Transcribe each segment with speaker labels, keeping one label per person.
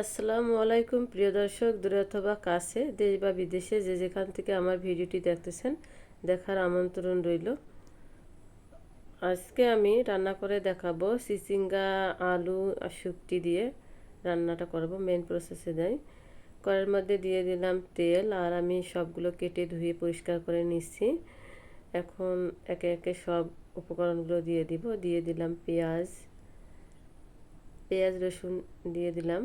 Speaker 1: আসসালামু আলাইকুম, প্রিয় দর্শক, দূরে অথবা কাছে, দেশ বা বিদেশে যে যেখান থেকে আমার ভিডিওটি দেখতেছেন, দেখার আমন্ত্রণ রইল। আজকে আমি রান্না করে দেখাবো চিচিঙ্গা আলু আর শুক্তি দিয়ে রান্নাটা করব মেন প্রসেসে দেয় কড়ার মধ্যে দিয়ে দিলাম তেল, আর আমি সবগুলো কেটে ধুয়ে পরিষ্কার করে নিচ্ছি। এখন একে একে সব উপকরণগুলো দিয়ে দিব, দিয়ে দিলাম পেঁয়াজ পেঁয়াজ, রসুন দিয়ে দিলাম।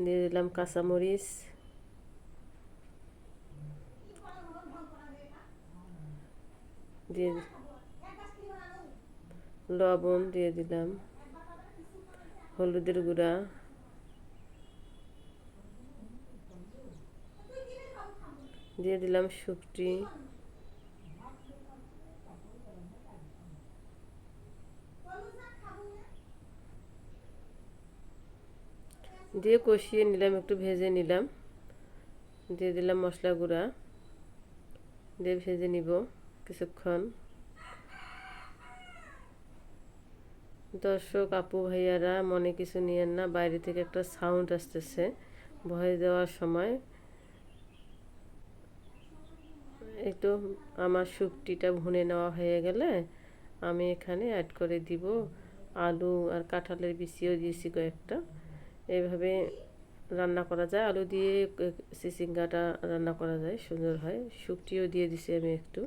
Speaker 1: দিয়ে দিলাম কাঁচামরিচ দিয়ে লবণ দিয়ে দিলাম হলুদের গুঁড়া দিয়ে দিলাম শুকটি দিয়ে কষিয়ে নিলাম, একটু ভেজে নিলাম। দিয়ে দিলাম মশলা গুঁড়া। দিয়ে ভেজে নিব কিছুক্ষণ। দর্শক, আপু, ভাইয়ারা, মনে কিছু নিয়েন না, বাইরে থেকে একটা সাউন্ড আসতেছে, ভয় দেওয়ার সময়। একটু আমার শুকটিটা ভুনে নেওয়া হয়ে গেলে আমি এখানে অ্যাড করে দিব আলু আর কাঁঠালের বিচিও দিয়েছি কয়েকটা। এইভাবে রান্না করা যায়। আলু দিয়ে চিচিঙ্গাটা রান্না করা যায়, সুন্দর হয়। শুকটিও দিয়ে দিছি আমি একটু।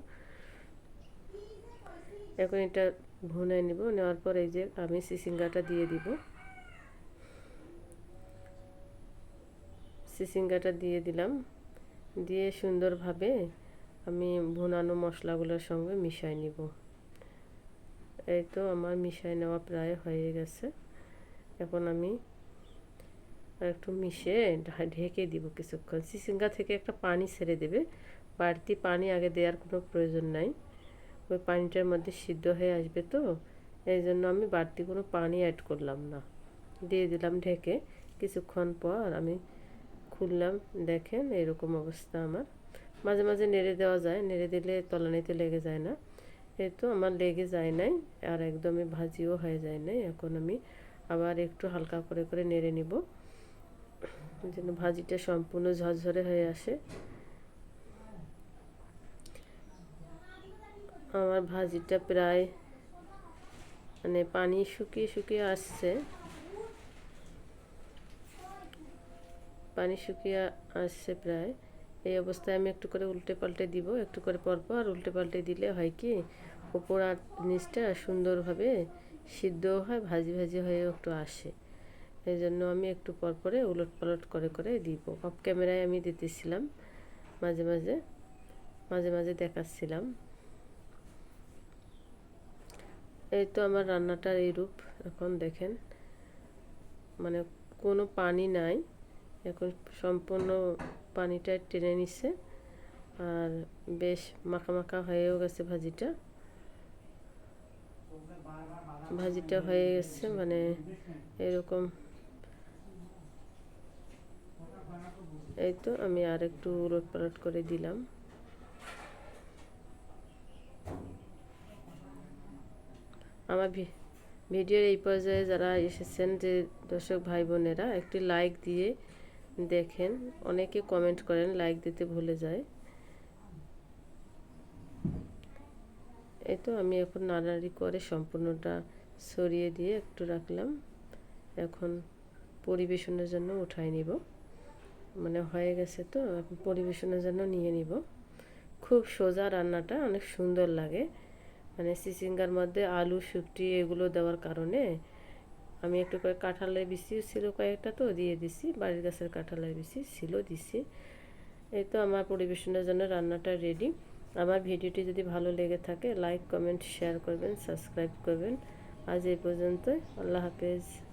Speaker 1: এখন এটা ভুনে নিব। নেওয়ার পর এই যে আমি চিচিঙ্গাটা দিয়ে দিব। চিচিঙ্গাটা দিয়ে দিলাম। দিয়ে সুন্দরভাবে আমি ভুনানো মশলাগুলোর সঙ্গে মিশাই নিব। এই তো আমার মিশাই নেওয়া প্রায় হয়ে গেছে। এখন আমি আর একটু মিশে ঢেকে দিব কিছুক্ষণ। চিচিঙ্গা থেকে একটা পানি ছেড়ে দেবে। বাড়তি পানি আগে দেওয়ার কোনো প্রয়োজন নাই। ওই পানিটার মধ্যে সিদ্ধ হয়ে আসবে তো। এই জন্য আমি বাড়তি কোনো পানি অ্যাড করলাম না। দিয়ে দিলাম ঢেকে। কিছুক্ষণ পর আমি খুললাম। দেখেন এরকম অবস্থা আমার। মাঝে মাঝে নেড়ে দেওয়া যায়। নেড়ে দিলে তলানিতে লেগে যায় না। এই তো আমার লেগে যায় নাই আর একদমই ভাজিও হয়ে যায় নাই। এখন আমি আবার একটু হালকা করে করে নেড়ে নিব। যেন ভাজিটা সম্পূর্ণ ঝরঝরে হয়ে আসে। আমার ভাজিটা প্রায় মানে পানি শুকিয়ে শুকিয়ে আসছে। পানি শুকিয়ে আসছে প্রায়। এই অবস্থায় আমি একটু করে উল্টে পাল্টে দিব, একটু করে পরপর। উল্টে পাল্টে দিলে হয় কি উপর আর নিচটা সুন্দরভাবে সিদ্ধও হয়, ভাজি ভাজি হয়েও একটু আসে। এই জন্য আমি একটু পর পরে উলট পালট করে করে দিব। অফ ক্যামেরায় আমি দিতেছিলাম, মাঝে মাঝে মাঝে মাঝে দেখাচ্ছিলাম। এই তো আমার রান্নাটার এই রূপ এখন দেখেন। মানে কোনো পানি নাই, এখন সম্পূর্ণ পানিটা টেনে নিচ্ছে আর বেশ মাখা মাখা হয়েও গেছে ভাজিটা। ভাজিটা হয়ে গেছে মানে এরকম এই তো আমি আর একটু উলট পালট করে দিলাম। আমার ভিডিওর এই পর্যায়ে যারা এসেছেন যে দর্শক ভাই বোনেরা একটি লাইক দিয়ে দেখেন, অনেকে কমেন্ট করেন লাইক দিতে ভুলে যায়। এই তো আমি এখন নাড়াড়ি করে সম্পূর্ণটা সরিয়ে দিয়ে একটু রাখলাম। এখন পরিবেশনের জন্য উঠাই নিব। মানে হয়ে গেছে তো পরিবেশনের জন্য নিয়ে নিব। খুব সোজা রান্নাটা, অনেক সুন্দর লাগে। মানে চিচিঙ্গার মধ্যে আলু শুকটি এগুলো দেওয়ার কারণে আমি একটু করে কাঁঠালের বিচি ছিল কয়েকটা তো, দিয়ে দিছি। বাড়ির গাছের কাঁঠালের বিচি ছিল, দিছি। এই তো আমার পরিবেশনের জন্য রান্নাটা রেডি আমার ভিডিওটি যদি ভালো লেগে থাকে লাইক কমেন্ট শেয়ার করবেন সাবস্ক্রাইব করবেন। আজ এই পর্যন্তই। আল্লাহ হাফেজ।